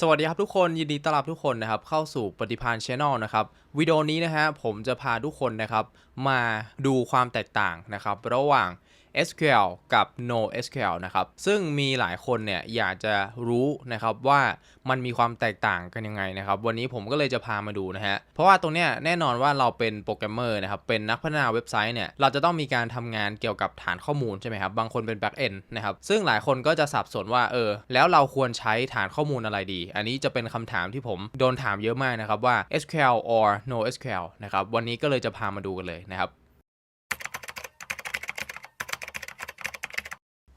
สวัสดีครับทุกคนยินดีต้อนรับทุกคนนะครับเข้าสู่ปฏิพานชแนลนะครับวิดีโอนี้นะฮะผมจะพาทุกคนนะครับมาดูความแตกต่างนะครับระหว่าง SQL กับ NoSQL นะครับ ซึ่งมีหลายคนเนี่ยอยากจะรู้นะครับว่ามันมีความแตกต่างกันยังไงนะครับ วันนี้ผมก็เลยจะพามาดูนะฮะ เพราะว่าตรงเนี้ยแน่นอนว่าเราเป็นโปรแกรมเมอร์นะครับ เป็นนักพัฒนาเว็บไซต์เนี่ย เราจะต้องมีการทำงานเกี่ยวกับฐานข้อมูลใช่ไหมครับ บางคนเป็น Back End นะครับ ซึ่งหลายคนก็จะสับสนว่าเออ แล้วเราควรใช้ฐานข้อมูลอะไรดี อันนี้จะเป็นคำถามที่ผมโดนถามเยอะมากนะครับว่า SQL or NoSQL นะครับ วันนี้ก็เลยจะพามาดูกันเลยนะครับ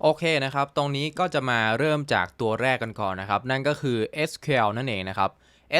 โอเคนะครับ ตรงนี้ก็จะมาเริ่มจากตัวแรกกันก่อนนะครับ นั่นก็คือ SQL นั่นเองนะครับ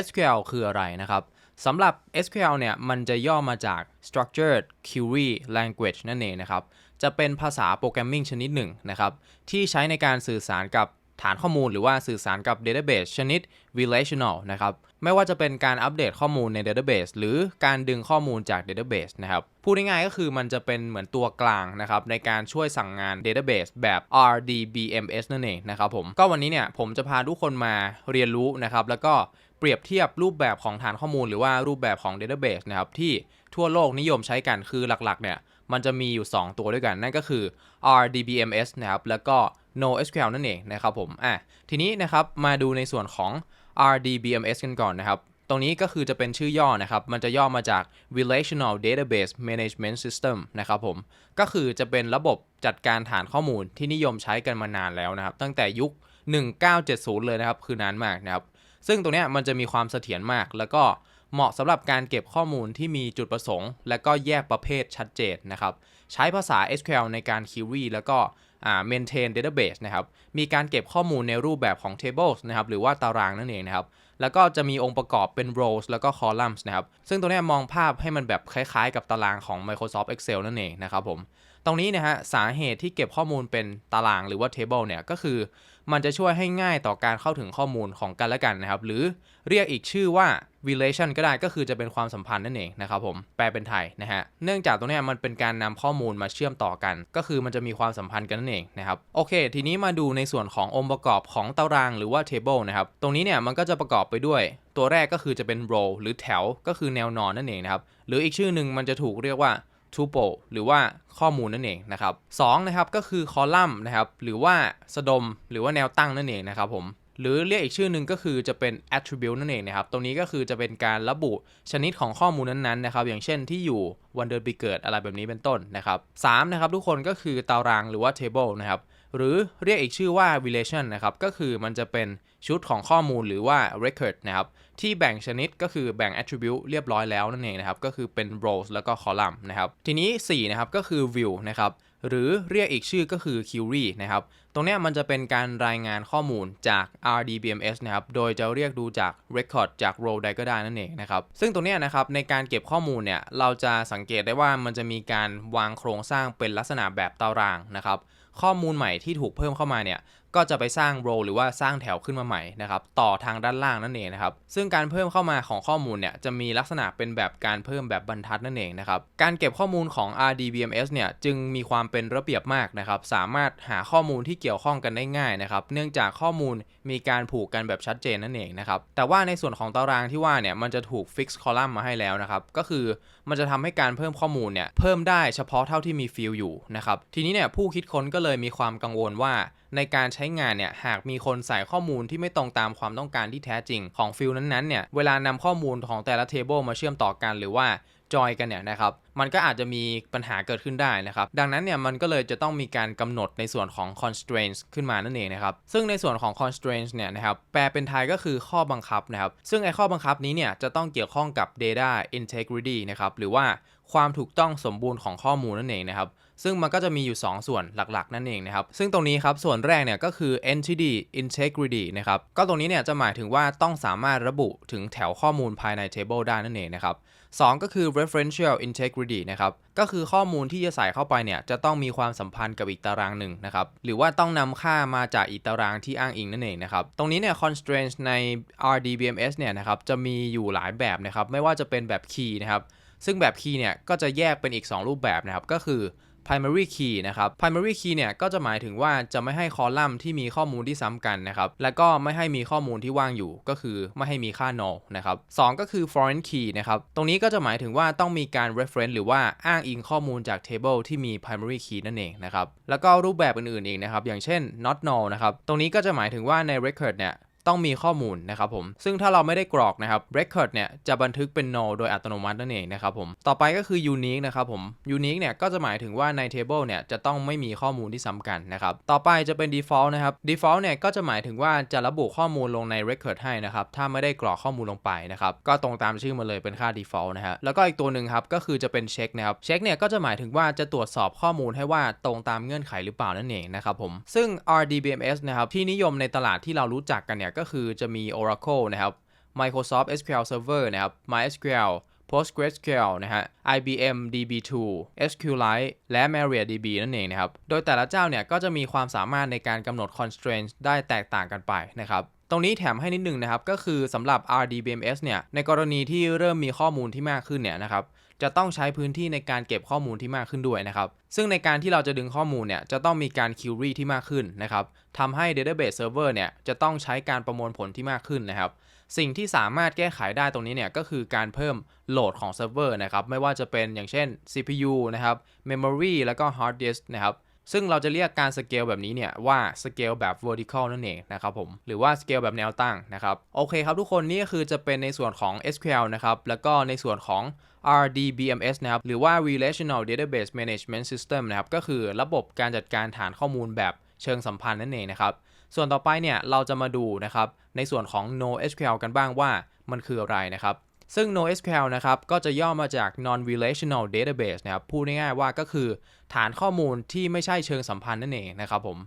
SQL คืออะไรนะครับสำหรับ SQL เนี่ย มันจะย่อมาจาก Structured Query Language นั่นเองนะครับ จะเป็นภาษาโปรแกรมมิ่งชนิดหนึ่งนะครับ ที่ใช้ในการสื่อสารกับ ฐานข้อมูลหรือว่าสื่อสารกับ Database ชนิด Relational นะครับ ไม่ว่าจะเป็นการอัปเดตข้อมูลใน Database หรือการดึงข้อมูลจาก Database นะครับ พูดง่ายๆก็คือมันจะเป็นเหมือนตัวกลางนะครับ ในการช่วยสั่งงาน Database แบบ RDBMS นั่นเองนะครับผม ก็วันนี้เนี่ยผมจะพาทุกคนมาเรียนรู้นะครับ แล้วก็เปรียบเทียบรูปแบบของฐานข้อมูลหรือว่ารูปแบบของ Database นะครับที่ทั่วโลกนิยมใช้กันคือหลักๆเนี่ยมันจะมีอยู่ 2 ตัวด้วยกัน นั่นก็คือ RDBMS นะครับแล้วก็ NoSQL นั่นเองนะครับผมอะทีนี้นะครับมาดูในส่วนของ RDBMS กันก่อนนะครับ ตรงนี้ก็คือจะเป็นชื่อย่อนะครับ มันจะย่อมาจาก Relational Database Management System นะครับผม ก็คือจะเป็นระบบจัดการฐานข้อมูลที่นิยมใช้กันมานานแล้วนะครับ ตั้งแต่ยุค 1970 เลยนะครับ คือนานมากนะครับ ซึ่งตรงนี้มันจะมีความเสถียรมาก แล้วก็เหมาะสำหรับการเก็บข้อมูลที่มีจุดประสงค์ และก็แยกประเภทชัดเจนนะครับ ใช้ภาษา SQL ในการ query แล้วก็ maintain database นะครับ มีการเก็บข้อมูลในรูปแบบของ tables นะครับ หรือว่าตารางนั่นเองนะครับ แล้วก็จะมีองค์ประกอบเป็น rows แล้วก็ columns นะครับ ซึ่งตรงนี้มองภาพให้มันแบบคล้ายๆ กับตารางของ Microsoft Excel นั่นเองนะครับผม ตรงนี้นะฮะสาเหตุที่เก็บข้อมูลเป็นตารางหรือว่า table เนี่ยก็คือ มันจะช่วยให้ง่ายต่อการเข้าถึงข้อมูลของกันและกันนะครับ หรือเรียกอีกชื่อว่า relation ก็ได้ก็คือจะเป็นความสัมพันธ์นั่นเองนะครับผมแปลเป็นไทยนะฮะเนื่องจากตรงนี้มันเป็นการนำข้อมูลมาเชื่อมต่อกัน ก็คือมันจะมีความสัมพันธ์กันนั่นเองนะครับโอเค ทีนี้มาดูในส่วนขององค์ประกอบของตารางหรือว่า table นะครับตรงนี้เนี่ยมันก็จะประกอบไปด้วย ตัวแรกก็คือจะเป็น row หรือแถว ก็คือแนวนอนนั่นเองนะครับหรืออีกชื่อหนึ่งมันจะถูกเรียกว่า tuple หรือว่าข้อมูลนั่นเองนะครับสองนะครับก็คือคอลัมน์นะครับหรือว่าสดมหรือว่าแนวตั้งนั่นเองนะครับผมหรือเรียกอีกชื่อหนึ่งก็คือจะเป็น attribute นั่นเองนะครับ ตรงนี้ก็คือจะเป็นการระบุชนิดของข้อมูลนั้นๆนะครับ อย่างเช่นที่อยู่วันเดือนปีเกิดอะไรแบบนี้เป็นต้นนะครับสามนะครับทุกคนก็คือตารางหรือว่า table นะครับ หรือเรียกอีกชื่อว่า relation นะครับ ก็คือมันจะเป็นชุดของข้อมูลหรือว่า record นะครับ ที่แบ่งชนิดก็คือแบ่ง attribute เรียบร้อยแล้วนั่นเองนะครับ ก็คือเป็น rows แล้วก็ column นะครับ ทีนี้ 4 นะครับ ก็คือ view นะครับ หรือเรียกอีกชื่อก็คือ query นะครับ ตรงนี้มันจะเป็นการรายงานข้อมูลจาก RDBMS นะครับ โดยจะเรียกดูจาก record จาก row ใดก็ได้นั่นเองนะครับ ซึ่งตรงนี้นะครับในการเก็บข้อมูลเนี่ย เราจะสังเกตได้ว่ามันจะมีการวางโครงสร้างเป็นลักษณะแบบตารางนะครับ ข้อมูลใหม่ที่ถูกเพิ่มเข้ามาเนี่ยก็จะไปสร้างโรหรือว่าสร้างแถวขึ้นมาใหม่นะครับต่อทางด้านล่างนั่นเองนะครับซึ่งการเพิ่มเข้ามาของข้อมูลเนี่ยจะมีลักษณะเป็นแบบการเพิ่มแบบบรรทัดนั่นเองนะครับการเก็บข้อมูลของ RDBMS เนี่ยจึงมีความเป็นระเบียบมากนะครับสามารถหาข้อมูลที่เกี่ยวข้องกันได้ง่ายนะครับเนื่องจากข้อมูลมีการผูกกันแบบชัดเจนนั่นเองนะครับแต่ว่าในส่วนของตารางที่ว่าเนี่ยมันจะถูกฟิกซ์คอลัมน์มาให้แล้วนะครับก็คือ มันจะทำให้การเพิ่มข้อมูลเนี่ยเพิ่มได้เฉพาะเท่าที่มีฟิลอยู่นะครับทีนี้เนี่ยผู้คิดค้นก็เลยมีความกังวลว่าในการใช้งานเนี่ยหากมีคนใส่ข้อมูลที่ไม่ตรงตามความต้องการที่แท้จริงของฟิลนั้นๆเนี่ยเวลานำข้อมูลของแต่ละเทเบิลมาเชื่อมต่อกันหรือว่า จอยกันเนี่ยนะครับมันก็อาจจะมีปัญหาเกิดขึ้นได้นะครับ ดังนั้นเนี่ยมันก็เลยจะต้องมีการกำหนดในส่วนของ constraints ขึ้นมานั่นเองนะครับ ซึ่งในส่วนของ constraints เนี่ยนะครับแปลเป็นไทยก็คือข้อบังคับนะครับ ซึ่งไอ้ข้อบังคับนี้เนี่ยจะต้องเกี่ยวข้องกับ data integrity นะครับหรือว่าความถูกต้องสมบูรณ์ของข้อมูลนั่นเองนะครับ ซึ่งมันก็จะมีอยู่ 2 ส่วนหลักๆ นั่นเองนะครับ ซึ่งตรงนี้ครับส่วนแรกเนี่ยก็คือ entity integrity นะครับก็ตรงนี้เนี่ยจะหมายถึงว่าต้องสามารถระบุถึงแถวข้อมูลภายใน table ได้นั่นเองนะครับ2ก็คือ referential integrity นะครับ ก็คือข้อมูลที่จะใส่เข้าไปเนี่ยจะต้องมีความสัมพันธ์กับอีกตารางหนึ่งนะครับ หรือว่าต้องนำค่ามาจากอีกตารางที่อ้างอิงนั่นเองนะครับ ตรงนี้เนี่ย constraints ใน RDBMS เนี่ยนะครับจะมีอยู่หลายแบบนะครับ ไม่ว่าจะเป็นแบบ key นะครับ ซึ่งแบบ key เนี่ยก็จะแยกเป็นอีก 2 รูปแบบนะครับ ก็คือ primary key นะครับ primary key เนี่ยก็จะหมายถึงว่าจะไม่ให้คอลัมน์ที่มีข้อมูลที่ซ้ำกันนะครับแล้วก็ไม่ให้มีข้อมูลที่ว่างอยู่ ก็คือไม่ให้มีค่า null นะครับสองก็คือ foreign key นะครับตรงนี้ก็จะหมายถึงว่าต้องมีการ reference หรือว่าอ้างอิงข้อมูลจาก table ที่มี primary key นั่นเองนะครับแล้วก็รูปแบบอื่นๆอีกนะครับอย่างเช่น not null นะครับตรงนี้ก็จะหมายถึงว่าใน record เนี่ย ต้องมีข้อมูลนะครับผม ซึ่งถ้าเราไม่ได้กรอกนะครับ record เนี่ยจะบันทึกเป็น null โดยอัตโนมัตินั่นเองนะครับผม ต่อไปก็คือ unique นะครับผม unique เนี่ยก็จะหมายถึงว่าใน table เนี่ยจะต้องไม่มีข้อมูลที่ซ้ำกันนะครับ ต่อไปจะเป็น default นะครับ default เนี่ยก็จะหมายถึงว่าจะระบุข้อมูลลงใน record ให้นะครับ ถ้าไม่ได้กรอกข้อมูลลงไปนะครับ ก็ตรงตามชื่อมาเลยเป็นค่า default นะฮะ แล้วก็อีกตัวหนึ่งครับก็คือจะเป็น check นะครับ check เนี่ยก็จะหมายถึงว่าจะตรวจสอบข้อมูลให้ว่าตรงตามเงื่อนไขหรือเปล่านั่นเองนะครับผม ซึ่ง RDBMS นะครับที่นิยมในตลาดที่เรารู้จักกันเนี่ยก็คือจะมี Oracle นะครับ Microsoft SQL Server นะครับ MySQL PostgreSQL นะฮะ IBM DB2 SQLite และ MariaDB นั่นเองนะครับ โดยแต่ละเจ้าเนี่ยก็จะมีความสามารถในการกำหนด constraints ได้แตกต่างกันไปนะครับ ตรงนี้แถมให้นิดนึงนะครับ ก็คือสำหรับ RDBMS เนี่ย ในกรณีที่เริ่มมีข้อมูลที่มากขึ้นเนี่ยนะครับ จะต้องใช้พื้นที่ในการเก็บข้อมูลที่มากขึ้นด้วยนะครับ ซึ่งในการที่เราจะดึงข้อมูลเนี่ยจะต้องมีการคิวรีที่มากขึ้นนะครับทำให้ database server เนี่ยจะต้องใช้การประมวลผลที่มากขึ้นนะครับ สิ่งที่สามารถแก้ไขได้ตรงนี้เนี่ยก็คือการเพิ่มโหลดของเซิร์ฟเวอร์นะครับไม่ว่าจะเป็นอย่างเช่น CPU นะครับ memory แล้วก็ hard disk นะครับ ซึ่งเราจะเรียกการสเกลแบบนี้เนี่ยว่าสเกลแบบ vertical นั่นเองนะครับผม หรือว่าสเกลแบบแนวตั้งนะครับ โอเคครับทุกคนนี่ก็คือจะเป็นในส่วนของ SQL นะครับ แล้วก็ในส่วนของ RDBMS นะครับ หรือว่า Relational Database Management System นะครับ ก็คือระบบการจัดการฐานข้อมูลแบบเชิงสัมพันธ์นั่นเองนะครับ ส่วนต่อไปเนี่ยเราจะมาดูนะครับในส่วนของ NoSQL กันบ้างว่ามันคืออะไรนะครับ ซึ่ง NoSQL นะครับก็จะย่อมาจาก Non-Relational Database นะครับพูดง่ายๆว่าก็คือฐานข้อมูลที่ไม่ใช่เชิงสัมพันธ์นั่นเองนะครับผม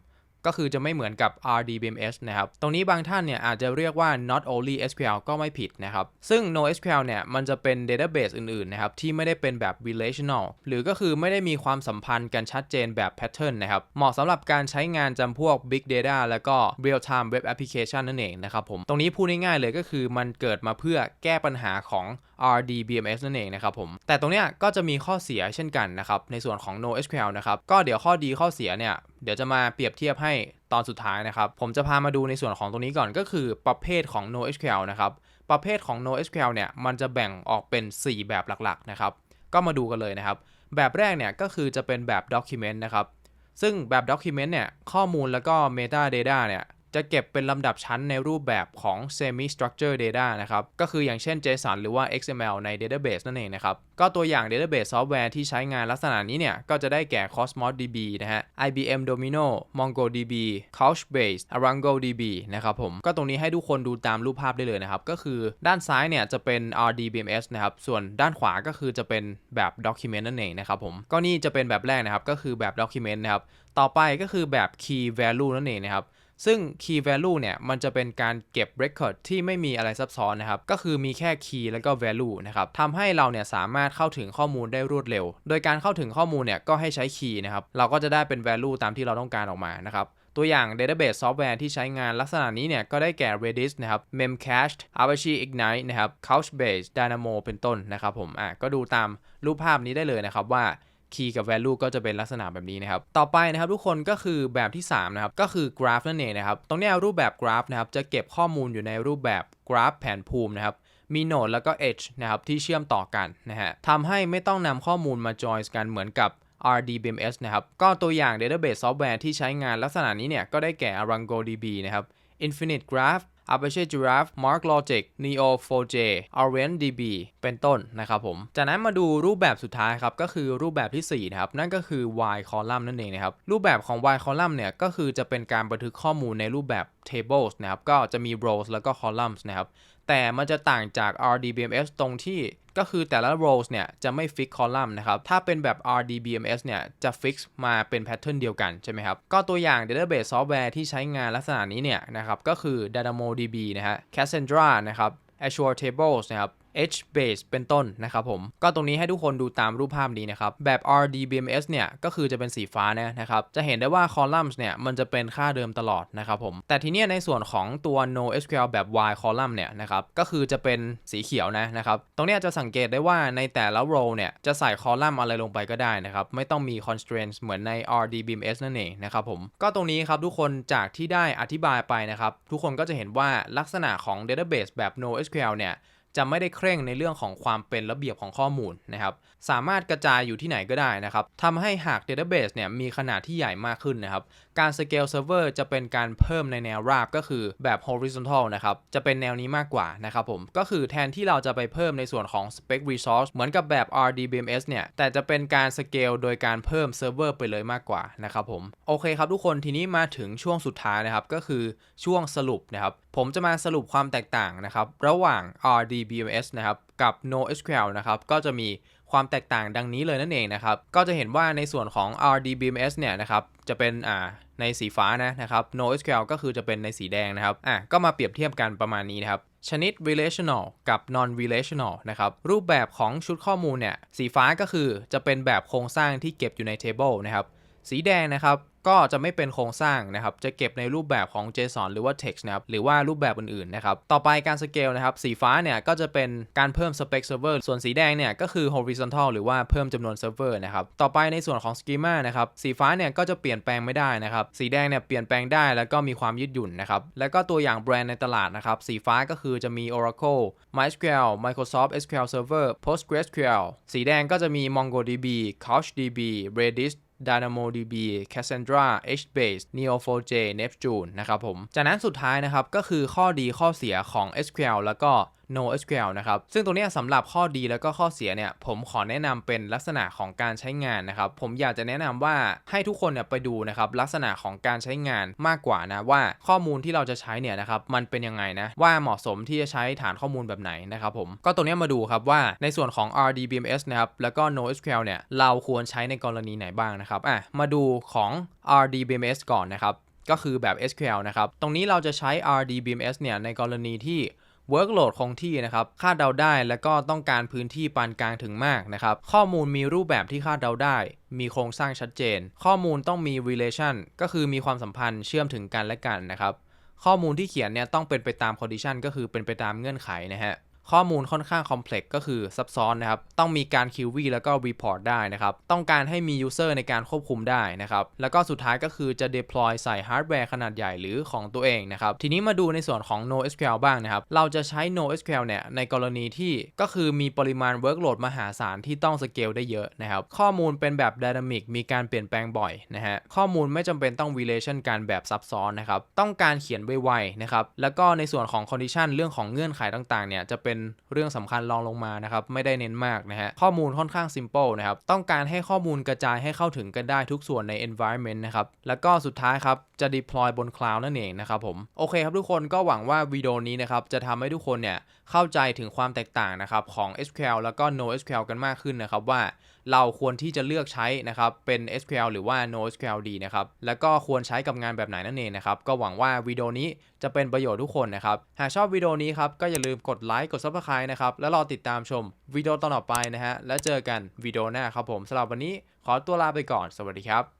ก็คือจะไม่เหมือนกับ RDBMS นะครับ ตรงนี้บางท่านเนี่ยอาจจะเรียกว่า not only SQL ก็ไม่ผิดนะครับ ซึ่ง NoSQL เนี่ยมันจะเป็น database อื่นๆนะครับที่ไม่ได้เป็นแบบ relational หรือก็คือไม่ได้มีความสัมพันธ์กันชัดเจนแบบ pattern นะครับ เหมาะสำหรับการใช้งานจำพวก big data แล้วก็ real time web application นั่นเองนะครับผม ตรงนี้พูดง่ายๆเลยก็คือมันเกิดมาเพื่อแก้ปัญหาของ RDBMS นั่นเองนะครับผม แต่ตรงเนี้ยก็จะมีข้อเสียเช่นกันนะครับในส่วนของ NoSQL นะครับ ก็เดี๋ยวข้อดีข้อเสียเนี่ยเดี๋ยวจะมาเปรียบเทียบให้ตอนสุดท้ายนะครับ ผมจะพามาดูในส่วนของตรงนี้ก่อนก็คือประเภทของ NoSQL นะครับ ประเภทของ NoSQL เนี่ยมันจะแบ่งออกเป็น 4 แบบหลักๆนะครับก็มาดูกันเลยนะครับ แบบแรกเนี่ยก็คือจะเป็นแบบ Document นะครับซึ่งแบบ Document เนี่ยข้อมูลแล้วก็ Metadata เนี่ย จะเก็บเป็นลำดับชั้นในรูปแบบของ semi structured data นะครับ ก็คืออย่างเช่น JSON หรือว่า XML ใน database นั่นเองนะครับ ก็ตัวอย่าง database software ที่ใช้งานลักษณะนี้เนี่ย ก็จะได้แก่ Cosmos DB นะฮะ IBM Domino MongoDB Couchbase ArangoDB นะครับผม ก็ตรงนี้ให้ทุกคนดูตามรูปภาพได้เลยนะครับ ก็คือด้านซ้ายเนี่ยจะเป็น RDBMS นะครับ ส่วนด้านขวาก็คือจะเป็นแบบ document นั่นเองนะครับผม ก็นี่จะเป็นแบบแรกนะครับ ก็คือแบบ document นะครับ ต่อไปก็คือแบบ key value นั่นเองนะครับ ซึ่ง key value เนี่ย มันจะเป็นการเก็บ record ที่ไม่มีอะไรซับซ้อนนะครับ ก็คือมีแค่ key แล้วก็ value นะครับทำให้เราเนี่ยสามารถเข้าถึงข้อมูลได้รวดเร็ว โดยการเข้าถึงข้อมูลเนี่ยก็ให้ใช้ key นะครับ เราก็จะได้เป็น value ตามที่เราต้องการออกมานะครับตัวอย่าง database software ที่ใช้งานลักษณะนี้เนี่ยก็ได้แก่ Redis นะครับ Memcached Apache Ignite นะครับ Couchbase Dynamo เป็นต้นนะครับผมอะก็ดูตามรูปภาพนี้ได้เลยนะครับว่า key กับ value ก็จะเป็นลักษณะแบบนี้นะครับ ต่อไปนะครับทุกคนก็คือแบบที่3นะครับ ก็คือ graph นั่นเองนะครับ ตรงนี้รูปแบบ graph นะครับ จะเก็บข้อมูลอยู่ในรูปแบบ graph แผนภูมินะครับ มีโนดแล้วก็ edge นะครับที่เชื่อมต่อกันนะฮะทำให้ไม่ต้องนำข้อมูลมา join กันเหมือนกับ RDBMS นะครับ ก็ตัวอย่าง database software ที่ใช้งานลักษณะนี้เนี่ย ก็ได้แก่ ArangoDB นะครับ Infinite Graph Apache Giraffe MarkLogic Neo4j OrientDB เป็นต้นนะครับผม จากนั้นมาดูรูปแบบสุดท้ายครับ ก็คือรูปแบบที่ 4 นะครับ นั่นก็คือ Y column นั่นเองนะครับ รูปแบบของ Y column เนี่ย ก็คือจะเป็นการบันทึกข้อมูลในรูปแบบ tables นะครับ ก็จะมี rows แล้วก็ columns นะครับ แต่มันจะต่างจาก RDBMS ตรงที่ก็คือแต่ละ rows เนี่ยจะไม่ fix column นะครับ ถ้าเป็นแบบ RDBMS เนี่ยจะ fix มาเป็น pattern เดียวกันใช่ไหมครับ ก็ตัวอย่าง database software ที่ใช้งานลักษณะนี้เนี่ยนะครับ ก็คือ DynamoDB นะฮะ Cassandra นะครับ Azure Tables นะครับ HBase เป็นต้นนะครับผม ก็ตรงนี้ให้ทุกคนดูตามรูปภาพนี้นะครับ แบบ RDBMS เนี่ย ก็คือจะเป็นสีฟ้านะนะครับ จะเห็นได้ว่า columns เนี่ย มันจะเป็นค่าเดิมตลอดนะครับผม แต่ทีเนี้ยในส่วนของตัว NoSQL แบบ Y column เนี่ยนะครับ ก็คือจะเป็นสีเขียวนะนะครับ ตรงเนี้ยจะสังเกตได้ว่าในแต่ละ row เนี่ย จะใส่ column อะไรลงไปก็ได้นะครับ ไม่ต้องมี constraints เหมือนใน RDBMS นั่นเองนะครับผม ก็ตรงนี้ครับทุกคนจากที่ได้อธิบายไปนะครับ ทุกคนก็จะเห็นว่าลักษณะของ database แบบ NoSQL เนี่ย จะไม่ได้เคร่งในเรื่องของความเป็นระเบียบของข้อมูลนะครับ สามารถกระจายอยู่ที่ไหนก็ได้นะครับทำให้หาก Database เนี่ยมีขนาดที่ใหญ่มากขึ้นนะครับการ Scale Server จะเป็นการเพิ่มในแนวราบก็คือแบบ Horizontal นะครับ จะเป็นแนวนี้มากกว่านะครับผม ก็คือแทนที่เราจะไปเพิ่มในส่วนของ Spec Resource เหมือนกับแบบ RDBMS เนี่ย แต่จะเป็นการ Scale โดยการเพิ่ม Server ไปเลยมากกว่านะครับผม โอเคครับทุกคน ทีนี้มาถึงช่วงสุดท้ายนะครับ ก็คือช่วงสรุปนะครับ ผมจะมาสรุปความแตกต่างนะครับ ระหว่าง RDBMS นะครับ กับ NoSQL นะครับ ก็จะมี ความแตกต่างดังนี้เลยนั่นเองนะครับ ก็จะเห็นว่าในส่วนของ RDBMS เนี่ยนะครับจะเป็นอ่าในสีฟ้านะนะครับ NoSQL ก็คือจะเป็นในสีแดงนะครับอะก็มาเปรียบเทียบกันประมาณนี้นะครับชนิด relational กับ non relational นะครับ รูปแบบของชุดข้อมูลเนี่ย สีฟ้าก็คือจะเป็นแบบโครงสร้างที่เก็บอยู่ใน table นะครับ สีแดงนะครับ ก็จะไม่เป็นโครงสร้างนะครับ จะเก็บในรูปแบบของ JSON หรือว่า text นะครับ หรือว่ารูปแบบอื่นๆ นะครับ ต่อไปการสเกลนะครับ สีฟ้าเนี่ยก็จะเป็นการเพิ่ม spec server ส่วนสีแดงเนี่ยก็คือ horizontal หรือว่าเพิ่มจำนวน server นะครับ ต่อไปในส่วนของ schema นะครับ สีฟ้าเนี่ยก็จะเปลี่ยนแปลงไม่ได้นะครับ สีแดงเนี่ยเปลี่ยนแปลงได้แล้วก็มีความยืดหยุ่นนะครับ แล้วก็ตัวอย่างแบรนด์ในตลาดนะครับ สีฟ้าก็คือจะมี Oracle MySQL Microsoft SQL Server PostgreSQL สีแดงก็จะมี MongoDB CouchDB Redis DynamoDB Cassandra HBase Neo4j Neptune นะครับผม จากนั้นสุดท้ายนะครับ ก็คือข้อดีข้อเสียของ SQL แล้วก็ NoSQL นะครับ ซึ่งตรงนี้สำหรับข้อดีแล้วก็ข้อเสียเนี่ยผมขอแนะนำเป็นลักษณะของการใช้งานนะครับ ผมอยากจะแนะนำว่าให้ทุกคนเนี่ยไปดูนะครับลักษณะของการใช้งานมากกว่านะว่าข้อมูลที่เราจะใช้เนี่ยนะครับมันเป็นยังไงนะว่าเหมาะสมที่จะใช้ฐานข้อมูลแบบไหนนะครับผมก็ตรงนี้มาดูครับว่าในส่วนของ RDBMS นะครับแล้วก็ NoSQL เนี่ยเราควรใช้ในกรณีไหนบ้างนะครับอะมาดูของ RDBMS ก่อนนะครับก็คือแบบ SQL นะครับ ตรงนี้เราจะใช้ RDBMS เนี่ยในกรณีที่ เวิร์กโหลดคงที่นะครับคาดเดาได้และก็ต้องการพื้นที่ปานกลางถึงมากนะครับข้อมูลมีรูปแบบที่คาดเดาได้ มีโครงสร้างชัดเจน ข้อมูลต้องมี relation ก็คือมีความสัมพันธ์เชื่อมถึงกันและกันนะครับข้อมูลที่เขียนเนี่ยต้องเป็นไปตาม condition ก็คือเป็นไปตามเงื่อนไขนะฮะ ข้อมูลค่อนข้างคอมเพล็กก็คือซับซ้อนนะครับ ต้องมีการ QV แล้วก็ report ได้นะครับ ต้องการให้มี user ในการควบคุมได้นะครับ แล้วก็สุดท้ายก็คือจะ deploy ใส่ฮาร์ดแวร์ขนาดใหญ่หรือของตัวเองนะครับ ทีนี้มาดูในส่วนของ NoSQL บ้างนะครับ เราจะใช้ NoSQL เนี่ยในกรณีที่ก็คือมีปริมาณ workload มหาศาลที่ต้องสเกลได้เยอะนะครับ ข้อมูลเป็นแบบ dynamic มีการเปลี่ยนแปลงบ่อยนะฮะ ข้อมูลไม่จำเป็นต้อง relation กันแบบซับซ้อนนะครับ ต้องการเขียนไวๆนะครับ แล้วก็ในส่วนของ condition เรื่องของเงื่อนไขต่างๆเนี่ยจะเป็นเรื่องสำคัญรองลงมานะครับ ไม่ได้เน้นมากนะฮะ ข้อมูลค่อนข้าง simple นะครับ ต้องการให้ข้อมูลกระจายให้เข้าถึงกันได้ทุกส่วนใน environment นะครับ แล้วก็สุดท้ายครับ จะ deploy บน cloud นั่นเองนะครับผม โอเคครับทุกคนก็หวังว่าวิดีโอนี้นะครับ จะทำให้ทุกคนเนี่ยเข้าใจถึงความแตกต่างนะครับของ SQL แล้วก็ NoSQL กันมากขึ้นนะครับว่าเราควรที่จะเลือกใช้นะครับเป็น SQL หรือว่า NoSQL ดีนะครับแล้วก็ควรใช้กับงานแบบไหนนั่นเองนะครับก็หวังว่าวิดีโอนี้จะเป็นประโยชน์ทุกคนนะครับหากชอบวิดีโอนี้ครับก็อย่าลืมกดไลค์กด Subscribe นะครับแล้วรอติดตามชมวิดีโอต่อไปนะฮะแล้วเจอกันวิดีโอหน้าครับผมสำหรับวันนี้ขอตัวลาไปก่อน สวัสดีครับ